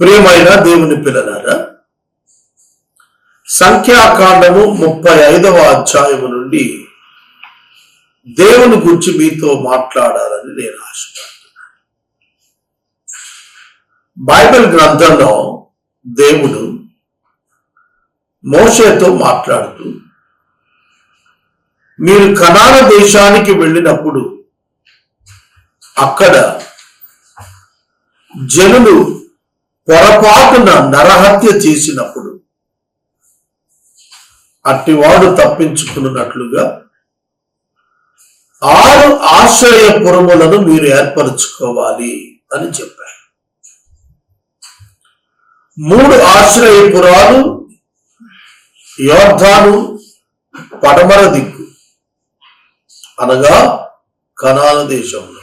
ప్రియమైన దేవుని పిల్లలారా సంఖ్యాకాండము ముప్పై ఐదవ అధ్యాయము నుండి దేవుని గురించి మీతో మాట్లాడాలని నేను ఆశపడుతున్నాను. బైబిల్ గ్రంథంలో దేవుడు మోషేతో మాట్లాడుతూ మీరు కనాన దేశానికి వెళ్ళినప్పుడు అక్కడ జనులు పొరపాటున నరహత్య చేసినప్పుడు అట్టివాడు తప్పించుకున్నట్లుగా ఆరు ఆశ్రయపురములను మీరు ఏర్పరచుకోవాలి అని చెప్పారు. మూడు ఆశ్రయపురాలు యోర్ధాను పడమర దిక్కు అనగా కనాల దేశంలో.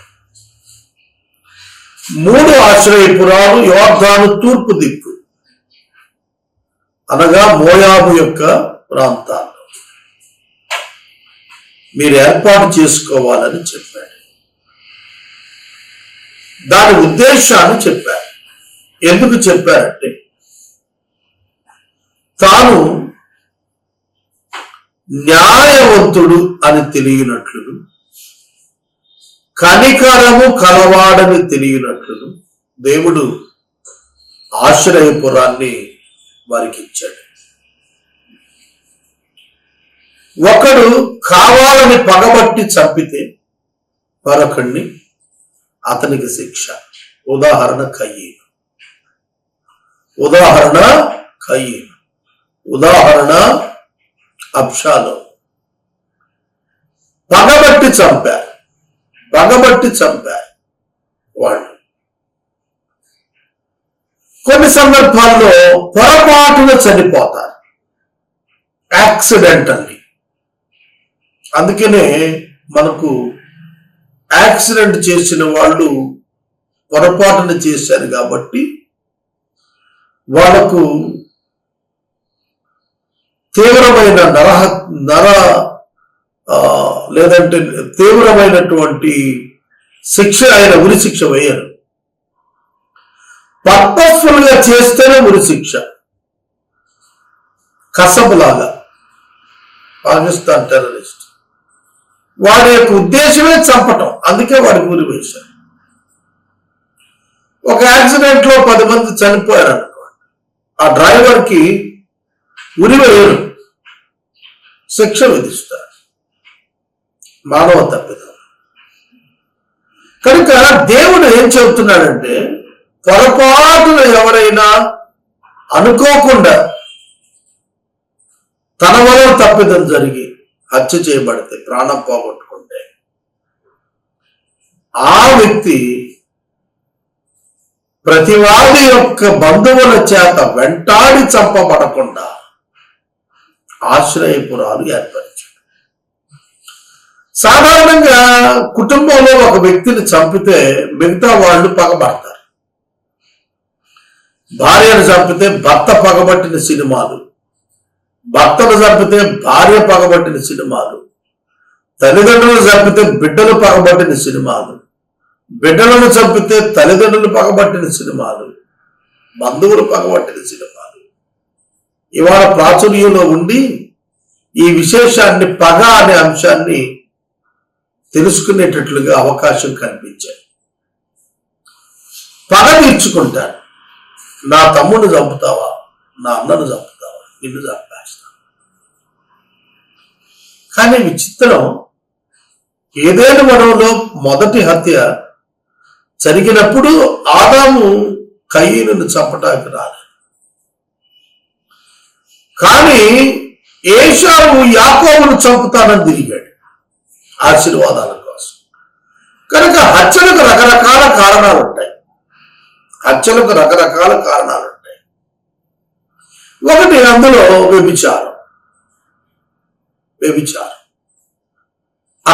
మూడు ఆశ్రయపురాలు యోర్ధాను తూర్పు దిక్కు. అనగా మోయాబు యొక్క ప్రాంతాలు. మీరు ఏర్పాటు చేసుకోవాలని చెప్పాడు. దాని ఉద్దేశాన్ని చెప్పారు ఎందుకు చెప్పారంటే తాను న్యాయవంతుడు అని తెలియనట్లు కనికరము కలవాడని తెలియనట్లు దేవుడు ఆశ్రయపురాన్ని వారికి ఇచ్చాడు. ఒకడు కావాలని పగబట్టి చంపితే మరొకడిని అతనికి శిక్ష. ఉదాహరణ కయ్యేను. ఉదాహరణ కయ్యేను. ఉదాహరణ అంశాలు పగబట్టి చంపారు. పగబట్టి చంపారు వాళ్ళు. కొన్ని సందర్భాల్లో పొరపాటున చనిపోతారు. యాక్సిడెంటల్లీ. అందుకనే మనకు యాక్సిడెంట్ చేసిన వాళ్ళు పొరపాటున చేశారు కాబట్టి వాళ్ళకు తీవ్రమైన నరహ నర ఆ, లేదంటే తీవ్రమైనటువంటి శిక్ష ఆయన ఉరి శిక్ష వేయరు. పర్పస్ఫుల్గా చేస్తేనే ఉరి శిక్ష. కసబులాగా పాకిస్తాన్ టెర్రరిస్ట్. వాడి యొక్క ఉద్దేశమే చంపటం అందుకే వాడికి ఉరి వేశారు. ఒక యాక్సిడెంట్లో పది మంది చనిపోయారు అనుకోండి ఆ డ్రైవర్కి ఉరి వేయరు శిక్ష విధిస్తారు. మానవ తప్పిదం కనుక దేవుడు ఏం చెబుతున్నాడంటే పొరపాటున ఎవరైనా అనుకోకుండా తన వల్ల తప్పిదం జరిగి హత్య చేయబడితే ప్రాణం పోగొట్టుకుంటే ఆ వ్యక్తి ప్రతివాది యొక్క బంధువుల చేత వెంటాడి చంపబడకుండా ఆశ్రయపురాలు ఏర్పడి సాధారణంగా కుటుంబంలో ఒక వ్యక్తిని చంపితే మిగతా వాళ్ళు పగబడతారు. భార్యను చంపితే భర్త పగబట్టిన సినిమాలు. భర్తను చంపితే భార్య పగబట్టిన సినిమాలు. తల్లిదండ్రులు చంపితే బిడ్డలు పగబట్టిన సినిమాలు. బిడ్డలను చంపితే తల్లిదండ్రులు పగబట్టిన సినిమాలు. బంధువులు పగబట్టిన సినిమాలు. ఇవాళ ప్రాచుర్యంలో ఉండి ఈ విశేషాన్ని పగ అనే అంశాన్ని తెలుసుకునేటట్లుగా అవకాశం కనిపించాయి పగ తీర్చుకుంటాను నా తమ్ముడు చంపుతావా? నా అన్నను చంపుతావా? నిన్ను చంపేస్తా కానీ విచిత్రం ఏదైనా వనంలో మొదటి హత్య జరిగినప్పుడు ఆదాము కయ్యను చంపటానికి రాలేదు. కానీ ఏషావు యాకోబును చంపుతానని తిరిగాడు. ఆశీర్వాదాల కోసం. కనుక హత్యలకు రకరకాల కారణాలు ఉంటాయి. హత్యలకు రకరకాల కారణాలు ఉంటాయి. ఒకటి అందులో వ్యభిచారం. వ్యభిచారం.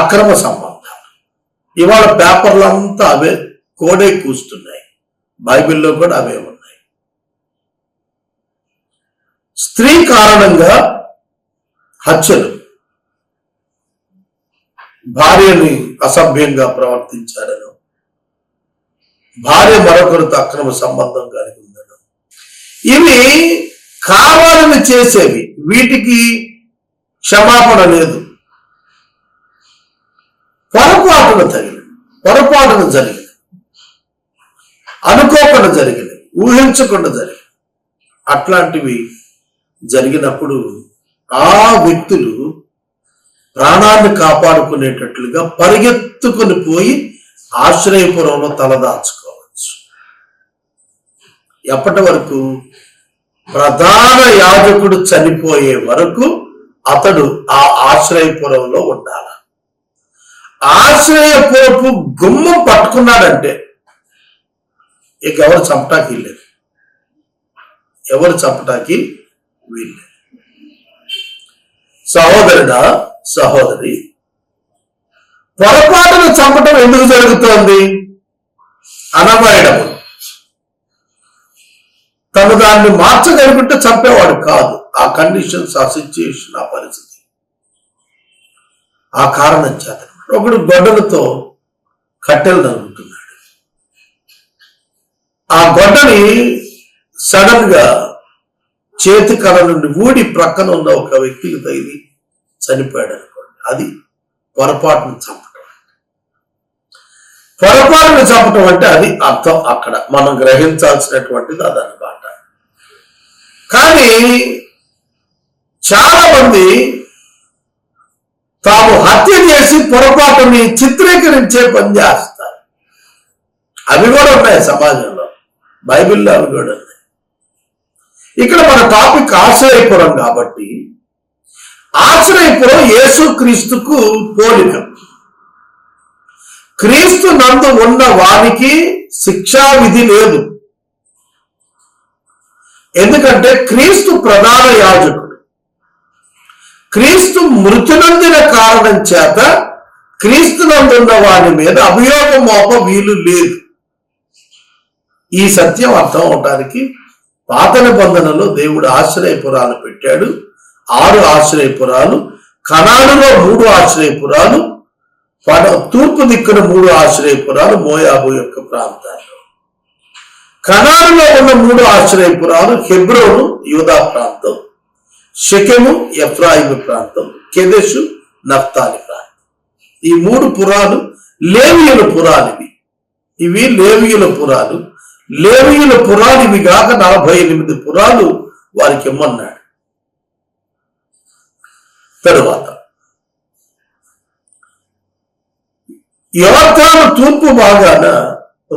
అక్రమ సంబంధాలు. ఇవాళ పేపర్లు అంతా అవే కోడే కూస్తున్నాయి. బైబిల్లో కూడా అవే ఉన్నాయి. స్త్రీ కారణంగా హత్యలు భార్యని అసభ్యంగా ప్రవర్తించాడను. భార్య మరొకరితో అక్రమ సంబంధం కలిగి ఉందను ఇవి కావాలని చేసేవి. వీటికి క్షమాపణ లేదు. పొరపాటున తగిలి పొరపాటున జరిగింది. అనుకోకుండా జరిగింది. ఊహించకుండా జరిగింది. అట్లాంటివి జరిగినప్పుడు ఆ వ్యక్తులు ప్రాణాన్ని కాపాడుకునేటట్లుగా పరిగెత్తుకుని పోయి ఆశ్రయపురంలో తలదాచుకోవచ్చు. ఎప్పటి వరకు? ప్రధాన యాజకుడు చనిపోయే వరకు అతడు ఆ ఆశ్రయపురంలో ఉండాలి. ఆశ్రయపురపు గుమ్మం పట్టుకున్నాడంటే ఇక ఎవరు చంపటాకి లేదు ఎవరు చంపటాకి వీల్లేదు. సహోదరుడా సహోదరి. పొరపాటును చంపటం ఎందుకు జరుగుతోంది? అనబడము. తను దాన్ని మార్చగలిగితే చంపేవాడు కాదు. ఆ కండిషన్స్ ఆ సిచ్యుయేషన్ ఆ పరిస్థితి. ఆ కారణం చేత. ఒకడు గొడ్డలతో కట్టెలు నరుగుతున్నాడు ఆ గొడ్డని సడన్గా చేతి కళ నుండి ఊడి ప్రక్కన ఉన్న ఒక వ్యక్తికి తగిలి చనిపోయాడు అనుకోండి. అది పొరపాటును చంపటం. పొరపాటును చంపటం అంటే అది అర్థం అక్కడ. మనం గ్రహించాల్సినటువంటిది అదనమాట కానీ చాలా మంది తాము హత్య చేసి పొరపాటుని చిత్రీకరించే పని చేస్తారు. అవి కూడా ఉన్నాయి సమాజంలో. బైబిల్లో అవి కూడా ఉన్నాయి. ఇక్కడ మన టాపిక్ ఆశ్రయపురం కాబట్టి ఆశ్రయపురం యేసు క్రీస్తుకు పోలిక. క్రీస్తు నందు ఉన్న వారికి శిక్షా విధి లేదు. ఎందుకంటే క్రీస్తు ప్రధాన యాజకుడు. క్రీస్తు మృతినందిన కారణం చేత క్రీస్తు నందున్న వారి మీద అభియోగం మోప వీలు లేదు. ఈ సత్యం అర్థం అవటానికి పాత నిబంధనలో దేవుడు ఆశ్రయపురాలు పెట్టాడు. ఆరు ఆశ్రయపురాలు కనాడులో మూడు ఆశ్రయపురాలు పడ తూర్పు దిక్కున మూడు ఆశ్రయపురాలు మోయాబు యొక్క ప్రాంతాలు కణాలులో ఉన్న మూడు ఆశ్రయపురాలు హెబ్రోను యూదా ప్రాంతం షకెము ఎఫ్రాయిము ప్రాంతం కెదెషు నఫ్తాలి ప్రాంతం. ఈ మూడు పురాలు లేవియుల పురాలు ఇవి ఇవి లేవియుల పురాలు. లేవియుల పురాలు ఇవి కాక నలభై ఎనిమిది పురాలు వారికి ఇమ్మన్నాడు తరువాత. యోర్ధాను తూర్పు భాగాన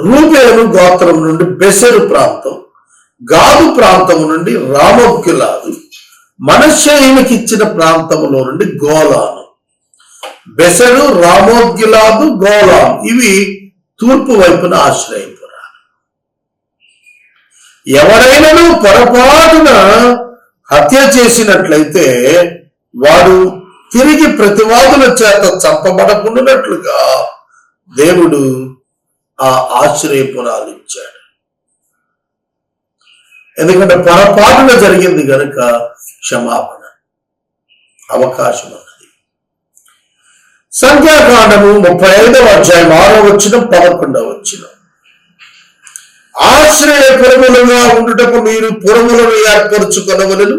రూబేను గోత్రం నుండి బెసెరు ప్రాంతం గాదు ప్రాంతం నుండి రామోగ్యులాదు మనశ్శయునికి ఇచ్చిన ప్రాంతంలో నుండి గోలాను. బెసెరు రామోగ్యులాదు గోలాం ఇవి తూర్పు వైపున ఆశ్రయింపురాలు ఎవరైనా పొరపాటున హత్య చేసినట్లయితే వాడు తిరిగి ప్రతివాదుల చేత చంపబడకుండానట్లుగా దేవుడు ఆ ఆశ్రయపురాలు ఇచ్చాడు ఎందుకంటే పొరపాటున జరిగింది గనుక క్షమాపణ అవకాశం అన్నది సంఖ్యాకాండము ముప్పై ఐదవ అధ్యాయం ఆరో వచ్చిన పదకొండవ వచ్చిన ఆశ్రయ పురములుగా ఉండుటకు మీరు పురములను ఏర్పరచుకొనవలను?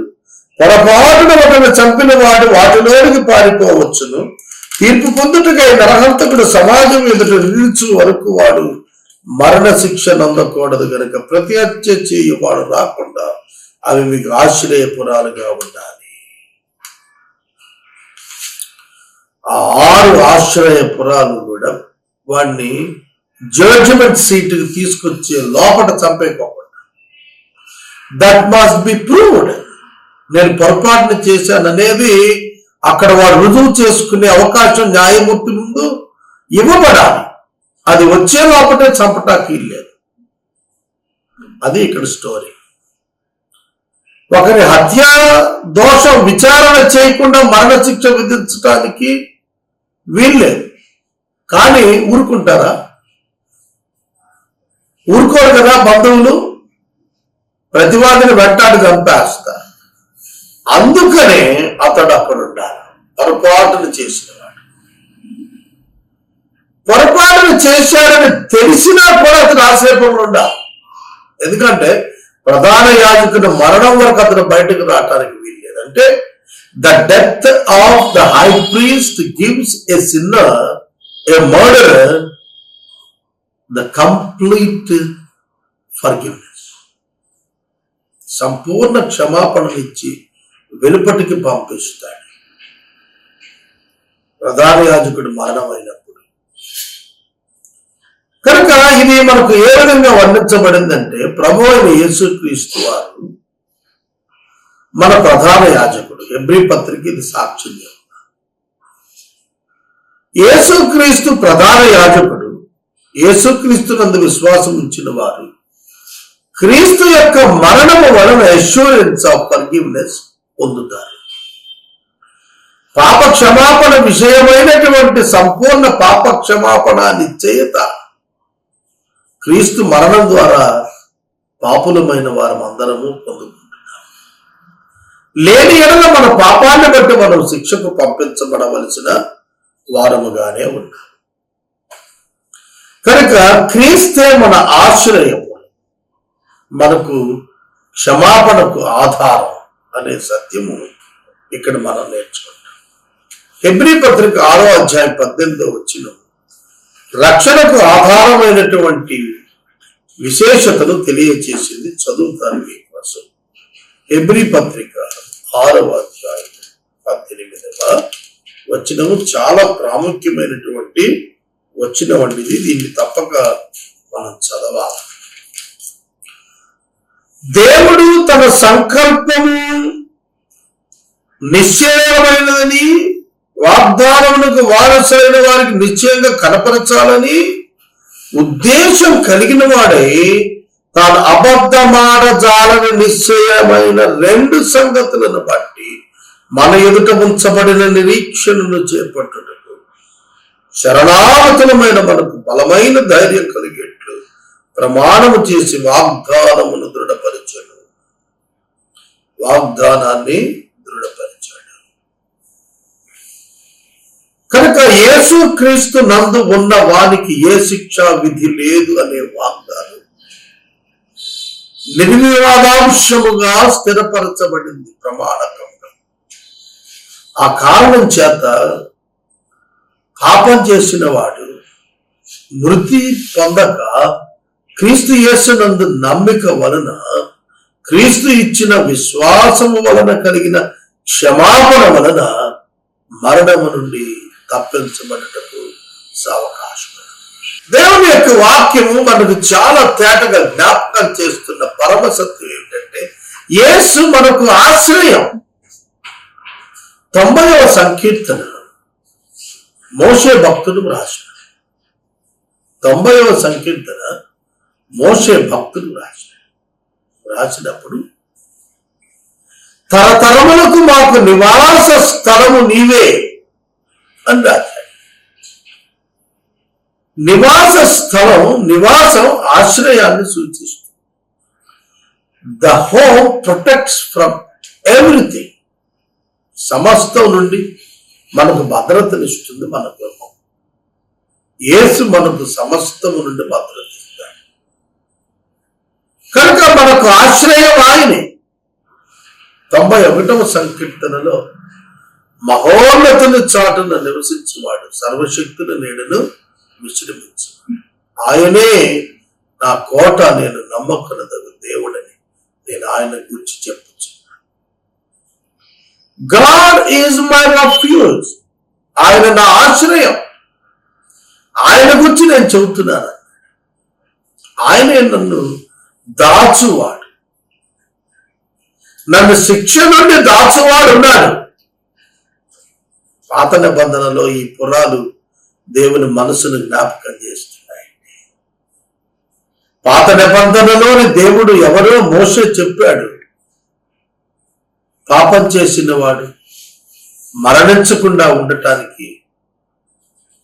పొరపాటున ఒకరిని చంపిన వాడు వాటిలోనికి పారిపోవచ్చును. తీర్పు పొందుటకై నరహంతకుడు సమాజం ఎదుట నిలుచు వరకు వాడు మరణ శిక్ష నందకూడదు గనుక ప్రతి హత్య చేయు వాడు రాకుండా అవి మీకు ఆశ్రయపురాలుగా ఉండాలి. ఆ ఆరు ఆశ్రయపురాలు కూడా వాడిని జడ్జిమెంట్ సీటుకి తీసుకొచ్చే లోపల చంపేకోకుండా. దట్ మస్ట్ బి ప్రూవ్డ్ నేను పొరపాటున చేశాను అనేది అక్కడ వారు రుజువు చేసుకునే అవకాశం న్యాయమూర్తి ముందు ఇవ్వబడాలి. అది వచ్చే లోపటే చంపటానికి లేదు. అది ఇక్కడ స్టోరీ. ఒకరి హత్య దోషం విచారణ చేయకుండా మరణశిక్ష విధించడానికి వీల్లేదు కానీ ఊరుకుంటారా? ఊరుకోరు కదా బంధువులు? ప్రతివాదిని వెంటాడు చంపేస్తారు. అందుకనే అతడు అక్కడ ఉండాలి పొరపాటును చేసినవాడు. పొరపాటును చేశాడని తెలిసినా కూడా అతను ఆశ్రయపడి ఉండాలి. ఎందుకంటే ప్రధాన యాజకుడు మరణం వరకు అతను బయటకు రావటానికి వీల్లేదు. అంటే the death of the high priest gives a sinner a murder the complete forgiveness. సంపూర్ణ క్షమాపణలు ఇచ్చి వెలుపటికి పంపిస్తాడు. ప్రధాన యాజకుడు మరణం అయినప్పుడు కనుక ఇది మనకు ఏ విధంగా వర్ణించబడిందంటే ప్రభు అయిన యేసుక్రీస్తు వారు మన ప్రధాన యాజకుడు ఎబ్రి పత్రిక ఇది సాక్ష్యం యేసుక్రీస్తు ప్రధాన యాజకుడు యేసుక్రీస్తు నందు విశ్వాసం ఉంచిన వారు క్రీస్తు యొక్క మరణము వలన అష్యూరెన్స్ ఆఫ్ ఫర్గివ్నెస్ పొందుతారు. పాప క్షమాపణ విషయమైనటువంటి సంపూర్ణ పాప క్షమాపణ నిశ్చయత క్రీస్తు మరణం ద్వారా పాపులమైన వారం అందరము పొందుకుంటున్నాం. లేని ఎడల మన పాపాన్ని బట్టి మనం శిక్షకు పంపించబడవలసిన వారముగానే ఉన్నాం. కనుక క్రీస్తే మన ఆశ్రయము. మనకు క్షమాపణకు ఆధారం. అనే సత్యము ఇక్కడ మనం నేర్చుకుంటాం. హెబ్రి పత్రిక ఆరో అధ్యాయం పద్దెనిమిదో వచ్చిన రక్షణకు ఆధారమైనటువంటి విశేషతను తెలియచేసింది చదువుతాను మీకోసం హెబ్రి పత్రిక ఆరవ అధ్యాయం పద్దెనిమిదవ వచనము చాలా ప్రాముఖ్యమైనటువంటి వచ్చిన వంటిది దీన్ని తప్పక మనం చదవాలి. దేవుడు తన సంకల్పం నిశ్చయమైనదని వాగ్దానమునకు వారసులైన వారికి నిశ్చయంగా కనపరచాలని ఉద్దేశం కలిగిన వాడై తాను అబద్ధమాడజాలని నిశ్చయమైన రెండు సంగతులను బట్టి మన ఎదుట ఉంచబడిన నిరీక్షణను చేపట్టుటకు శరణాగతులమైన మనకు బలమైన ధైర్యం కలిగేట్లు ప్రమాణము చేసి వాగ్దానమును దృఢపరిచాడు వాగ్దానాన్ని దృఢపరిచాడు. కనుక యేసు క్రీస్తు నందు ఉన్న వానికి ఏ శిక్షా విధి లేదు అనే వాగ్దానం. నిర్వివాదాంశముగా స్థిరపరచబడింది ప్రమాణకంగా. ఆ కారణం చేత పాపం చేసిన వాడు మృతి పొందక క్రీస్తు యేసునందు నమ్మిక వలన క్రీస్తు ఇచ్చిన విశ్వాసము వలన కలిగిన క్షమాపణ వలన మరణము నుండి తప్పించబడటకు అవకాశం దేవుని యొక్క వాక్యము మనకు చాలా తేటగా జ్ఞాపకం చేస్తున్న పరమసత్వం ఏంటంటే యేసు మనకు ఆశ్రయం. తొంభైవ సంకీర్తన మోసే భక్తుడు రాసిన తొంభైవ సంకీర్తన మోసే భక్తుడు రాశాడు రాసినప్పుడు తరతరములకు మాకు నివాస స్థలము నీవే అని రాశాడు. నివాస స్థలం నివాసం ఆశ్రయాన్ని సూచిస్తుంది. The home protects from everything సమస్తం నుండి మనకు భద్రతనిస్తుంది మన గృహం యేసు మనకు సమస్తము నుండి భద్రత కనుక మనకు ఆశ్రయం ఆయనే తొంభై ఒకటవ సంకీర్తనలో మహోన్నతుని చాటున నివసించువాడు సర్వశక్తుల నీడను విశ్రమించు ఆయనే నా కోట నేను నమ్మకనదగు దేవుడని నేను ఆయన గురించి చెప్పుచున్నాను గాడ్ ఈజ్ మై రఫ్యూజ్. ఆయన నా ఆశ్రయం. ఆయన గురించి నేను చెబుతున్నాను. ఆయనే నన్ను దాచువాడు. నన్ను శిక్ష నుండి దాచువాడు ఉన్నాడు. పాత నిబంధనలో ఈ పురాలు దేవుని మనసును జ్ఞాపకం చేస్తున్నాయి. పాత నిబంధనలోని దేవుడు ఎవరో మోసే చెప్పాడు. పాపం చేసిన వాడు మరణించకుండా ఉండటానికి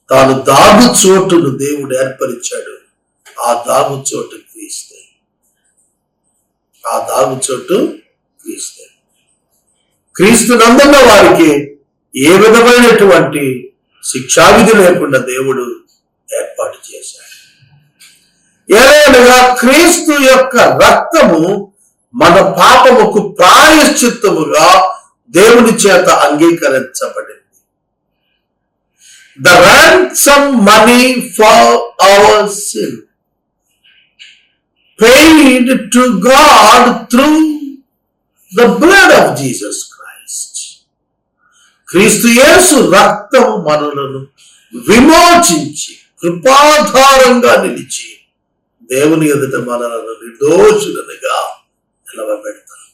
తాను దాగు చోటును దేవుడు ఏర్పరిచాడు. ఆ దాగు చోటుకి ఆ దాగు చోటు క్రీస్తు. క్రీస్తు నందున్న వారికి ఏ విధమైనటువంటి శిక్షావిధి లేకుండా దేవుడు ఏర్పాటు చేశాడు. ఏదైనా క్రీస్తు యొక్క రక్తము మన పాపముకు ప్రాయశ్చిత్తముగా దేవుని చేత అంగీకరించబడింది. The ransom money for our sin. Paid to God through the blood of Jesus Christ. క్రీస్తు యేసు రక్తం మనలను విమోచించి కృపాధారంగా నిలిచి దేవుని ఎదుట మనలను నిర్దోషులనుగా నిలవబెడతారు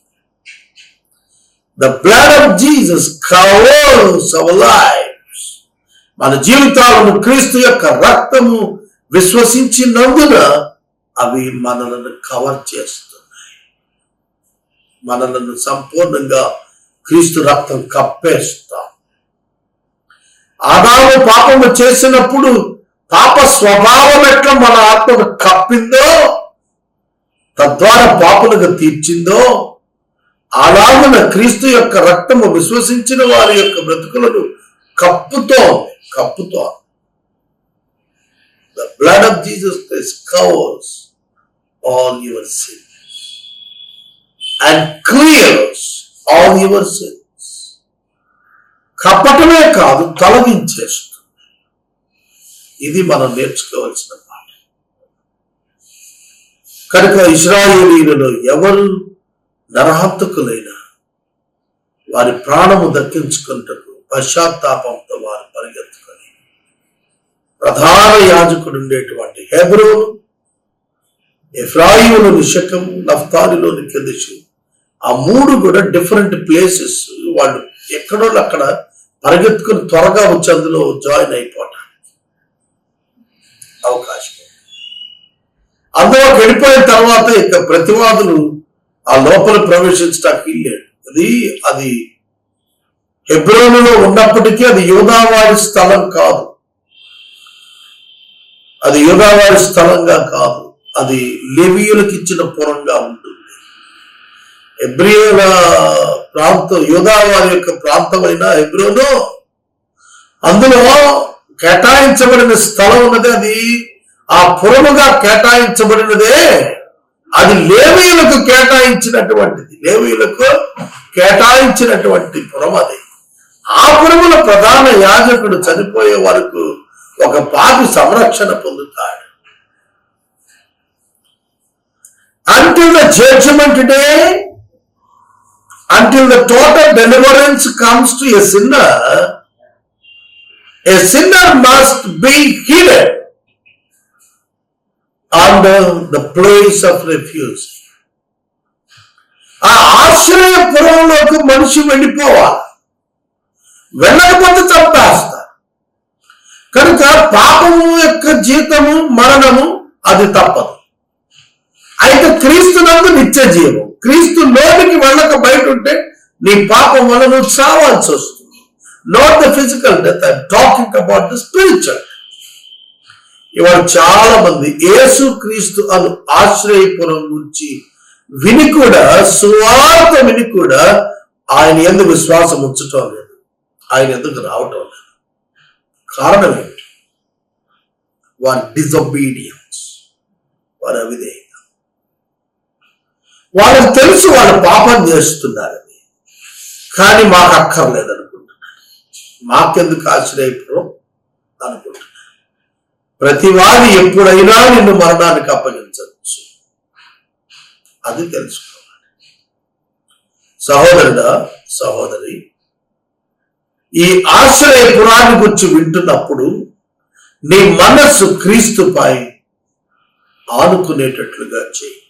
the blood of Jesus covers our lives మన జీవితాలను క్రీస్తు యొక్క రక్తము విశ్వసించినందున అవి మనలను కవర్ చేస్తున్నాయి. మనలను సంపూర్ణంగా క్రీస్తు రక్తం కప్పేస్తాం. ఆదాము పాపము చేసినప్పుడు పాప స్వభావం ఎట్లా మన ఆత్మను కప్పిందో తద్వారా పాపులకు తీర్చిందో అలాగున క్రీస్తు యొక్క రక్తము విశ్వసించిన వారి యొక్క బ్రతుకులను కప్పుతో కప్పుతో. The blood of Jesus Christ covers all your sins. And clears all your sins. కప్పటమే కాదు తొలగించేస్తుంది. ఇది మనం నేర్చుకోవాల్సిన మాట కనుక ఇస్రాయేలీలలో ఎవరు నరహంతకులైన వారి ప్రాణము దక్కించుకుంటకు పశ్చాత్తాపంతో వారు పరిగెత్తుకొని ప్రధాన యాజకుడు ఉండేటువంటి హెబ్రోను ఎఫ్రాయిలోని శకం నఫ్తాలిలోని కెదెషు ఆ మూడు కూడా డిఫరెంట్ ప్లేసెస్ వాళ్ళు ఎక్కడో అక్కడ పరిగెత్తుకుని త్వరగా వచ్చి అందులో జాయిన్ అయిపోవటానికి అవకాశం. అందులో వెళ్ళిపోయిన తర్వాత ఇక ప్రతివాదులు ఆ లోపల ప్రవేశించడానికి వెళ్ళాడు అది అది హెబ్రోనులో ఉన్నప్పటికీ అది యోధావారి స్థలం కాదు. అది యోధావారి స్థలంగా కాదు. అది లేవీయులకు ఇచ్చిన పురంగా ఉంటుంది. ఎబ్రియోల ప్రాంతం యోధావారి యొక్క ప్రాంతమైన హెబ్రోను అందులో కేటాయించబడిన స్థలం ఉన్నది అది. ఆ పురముగా కేటాయించబడినదే అది లేవీయులకు కేటాయించినటువంటిది. లేవీయులకు కేటాయించినటువంటి పురం అది. ఆ పురముల ప్రధాన యాజకుడు చనిపోయే వరకు ఒక పాపి సంరక్షణ పొందుతాడు. Until the judgment day, until the total deliverance comes to a sinner, a sinner must be hidden under the place of refuge. ఆ ఆశ్రయపురంలోకి మనిషి వెళ్ళిపోవాలి వెళ్ళకపోతే చంపేస్తారు కనుక పాపము యొక్క జీతము మరణము అది తప్పదు అయితే క్రీస్తు నందు నిత్య జీవం. క్రీస్తు లోనికి వెళ్ళక బయట ఉంటే నీ పాపం వల్ల నువ్వు చావాల్సి వస్తుంది. Not the physical death I talking about the spiritual ఇవాళ చాలా మంది యేసు క్రీస్తు అను ఆశ్రయపురం గురించి విని కూడా సువార్త విని కూడా ఆయన ఎందుకు విశ్వాసం ఉంచటం లేదు. ఆయన ఎందుకు రావటం లేదు? కారణం ఏంటి వారి డిజొబీడియన్స్ వారి అవిధేయం వాళ్ళకి తెలుసు వాళ్ళు పాపం చేస్తున్నారని కానీ మాకు అక్కర్లేదు అనుకుంటున్నారు మాకెందుకు ఆశ్రయపురం అనుకుంటున్నారు. ప్రతివాది ఎప్పుడైనా నిన్ను మరణానికి అప్పగించవచ్చు. అది తెలుసుకోవాలి. సహోదరుడా సహోదరి ఈ ఆశ్రయపురాన్ని గురించి వింటున్నప్పుడు నీ మనస్సు క్రీస్తుపై ఆనుకునేటట్లుగా చేయి.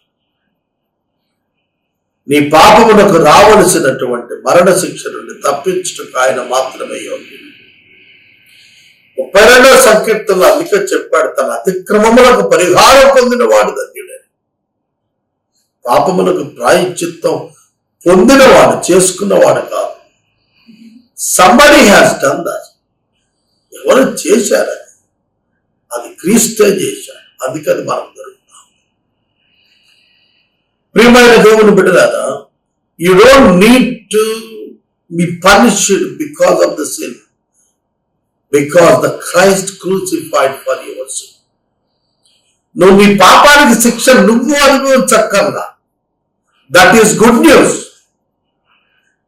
నీ పాపమునకు రావలసినటువంటి మరణ శిక్ష నుండి తప్పించుటకు ఆయన మాత్రమే యోగ్యుడు. ముప్పై రెండవ సంకీర్తనలో అందుకే చెప్పాడు తన అతిక్రమములకు పరిహారం పొందిన వాడు ధన్యుడే పాపములకు ప్రాయశ్చిత్తం పొందినవాడు చేసుకున్నవాడు కాదు. సంబడి హ్యాస్ డన్ దట్ ఎవరు చేశారు అది క్రీస్తే చేశాడు. అందుకని మనం దొరుకుతుంది ప్రియమైన దేవుని బిడ్డలారా you don't need to be punished because of the sin because the Christ crucified for your sin నువ్వు నీ పాపానికి శిక్ష నువ్వు అనుభవించక్కర్లా. దట్ ఈస్ గుడ్ న్యూస్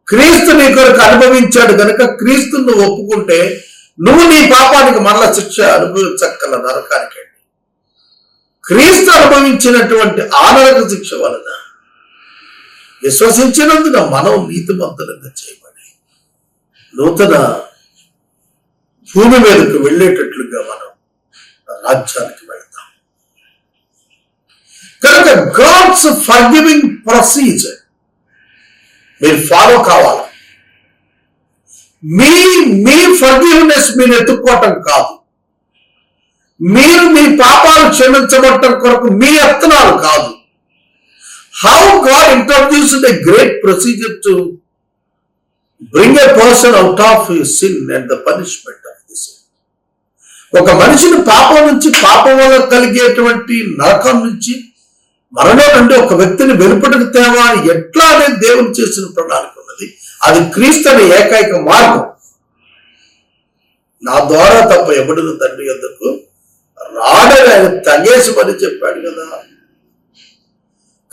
క్రీస్తు నీ కొరకు అనుభవించాడు కనుక క్రీస్తుని నువ్వు ఒప్పుకుంటే నువ్వు నీ పాపానికి మరల శిక్ష అనుభవించక్కల నరకానికి క్రీస్తు అనుభవించినటువంటి ఆనరక శిక్ష వలన విశ్వసించినందున మనం నీతిమంతులంగా చేయబడి నూతన భూమి మీదకు వెళ్ళేటట్లుగా మనం రాజ్యానికి వెళ్తాం. కనుక గాడ్స్ ఫర్గివింగ్ ప్రొసీజర్ మీరు ఫాలో కావాలి. మీ మీ ఫర్గివ్నెస్ మీరు ఎత్తుక్కోవటం కాదు. మీరు మీ పాపాలు క్షమించబడటం కొరకు మీ యత్నాలు కాదు. How God introduced a great procedure to bring a person out of sin and the punishment of the sin ఒక మనిషిని పాపం నుంచి పాపం వల్ల కలిగేటువంటి నరకం నుంచి మరణం నుండి ఒక వ్యక్తిని వెలుపటికి తేవా అని ఎట్లా అనేది దేవుడు చేసిన ప్రణాళిక ఉన్నది. అది క్రీస్తు అనే ఏకైక మార్గం. నా ద్వారా తప్ప ఎవడును తండ్రి ఎందుకు రాడని ఆయన తగేసి పని చెప్పాడు కదా.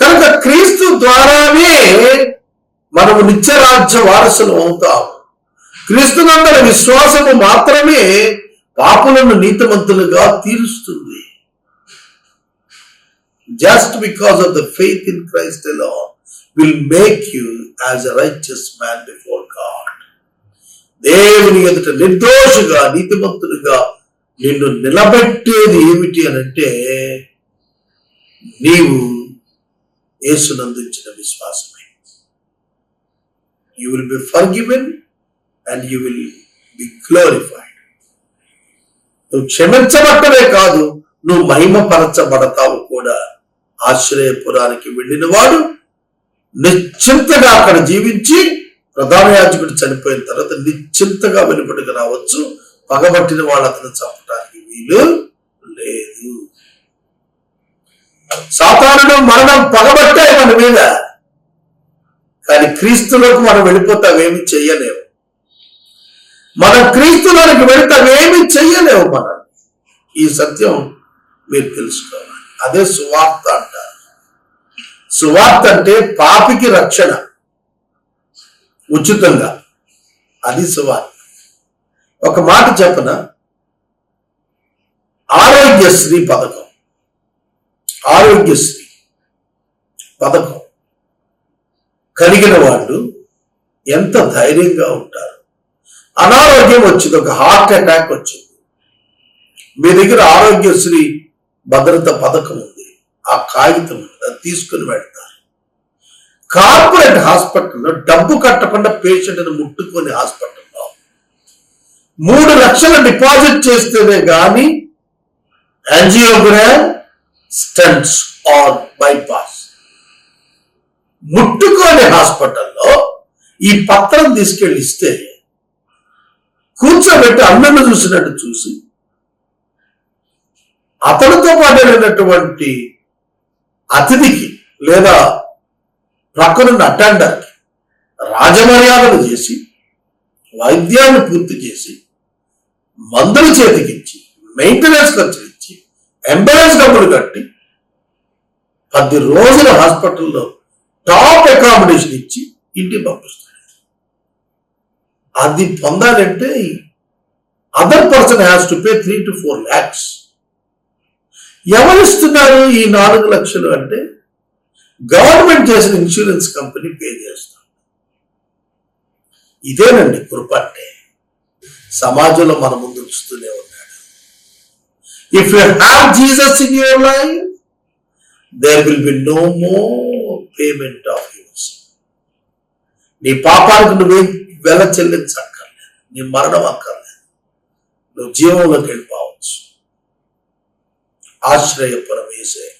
కనుక క్రీస్తు ద్వారానే మనము నిత్యరాజ్య వారసులు అవుతాం. క్రీస్తునందరి విశ్వాసము మాత్రమే పాపులను నీతిమంతులుగా తీరుస్తుంది. Just because of the faith in Christ alone will make you as a righteous man before దేవుని ఎదుట నిర్దోషుగా నీతిమంతుడిగా నిన్ను నిలబెట్టేది ఏమిటి అని అంటే నీవు యేసునందించిన విశ్వాసమే. You will be forgiven and you will be glorified నువ్వు క్షమించబట్టమే కాదు నువ్వు మహిమపరచబడతావు కూడా. ఆశ్రయపురానికి వెళ్ళిన వాడు నిశ్చింతగా అక్కడ జీవించి ప్రధాన యాజకుడు చనిపోయిన తర్వాత నిశ్చింతగా వెలుపడికి రావచ్చు. పగబట్టిన వాళ్ళు అతను చంపడానికి వీలు లేదు. సాతానుడు మరణం పగబట్టాయి మన మీద. కానీ క్రీస్తులకు మనం వెళ్ళిపోతావేమి చెయ్యలేము. మనం క్రీస్తులోనికి వెళ్తావేమి చెయ్యలేము మనం. ఈ సత్యం మీరు తెలుసుకోవాలి. అదే సువార్త అంటారు. సువార్త అంటే పాపికి రక్షణ. ఉచితంగా. అది సువార్త. ఒక మాట చెప్పన? ఆరోగ్యశ్రీ పథకం. ఆరోగ్యశ్రీ పథకం. కలిగిన వాళ్ళు ఎంత ధైర్యంగా ఉంటారు? అనారోగ్యం వచ్చింది ఒక హార్ట్ అటాక్ వచ్చింది. మీ దగ్గర ఆరోగ్యశ్రీ భద్రత పథకం ఉంది. ఆ కాగితం తీసుకుని వెళ్తారు. కార్పొరేట్ హాస్పిటల్లో డబ్బు కట్టకుండా పేషెంట్ని ముట్టుకొని హాస్పిటల్ మూడు లక్షల డిపాజిట్ చేస్తేనే కానీ యాంజియోగ్రామ్ స్టెంట్స్ ఆర్ బైపాస్. ముట్టుకోని హాస్పిటల్లో ఈ పత్రం తీసుకెళ్ళి ఇస్తే కూర్చోబెట్టి అన్నను చూసినట్టు చూసి అతనితో పాటు అతిథికి లేదా ప్రక్కనున్న అటెండర్కి రాజమర్యాదలు చేసి వైద్యాన్ని పూర్తి చేసి మందులు చేతికిచ్చి మెయింటెనెన్స్ ఖర్చులు ఇచ్చి అంబులెన్స్ డబ్బులు కట్టి పది రోజుల హాస్పిటల్లో టాప్ అకామిడేషన్ ఇచ్చి ఇంటికి పంపిస్తాడు. అది పొందాలంటే other person has to pay three to four lakhs ఎవరిస్తున్నారు ఈ నాలుగు లక్షలు అంటే గవర్నమెంట్ చేసిన ఇన్సూరెన్స్ కంపెనీ పే చేస్తారు ఇదేనండి కృప అంటే సమాజంలో మన ముందు ఉంచుతూనే ఉన్నాడు. If you have Jesus in your life there will be no more payment of use నీ పాపానికి నువ్వేం వెల చెల్లించక్కర్లేదు. నీ మరణం అక్కర్లేదు. నువ్వు జీవంలోకి వెళ్ళిపోవచ్చు. ఆశ్రయపురం వేసే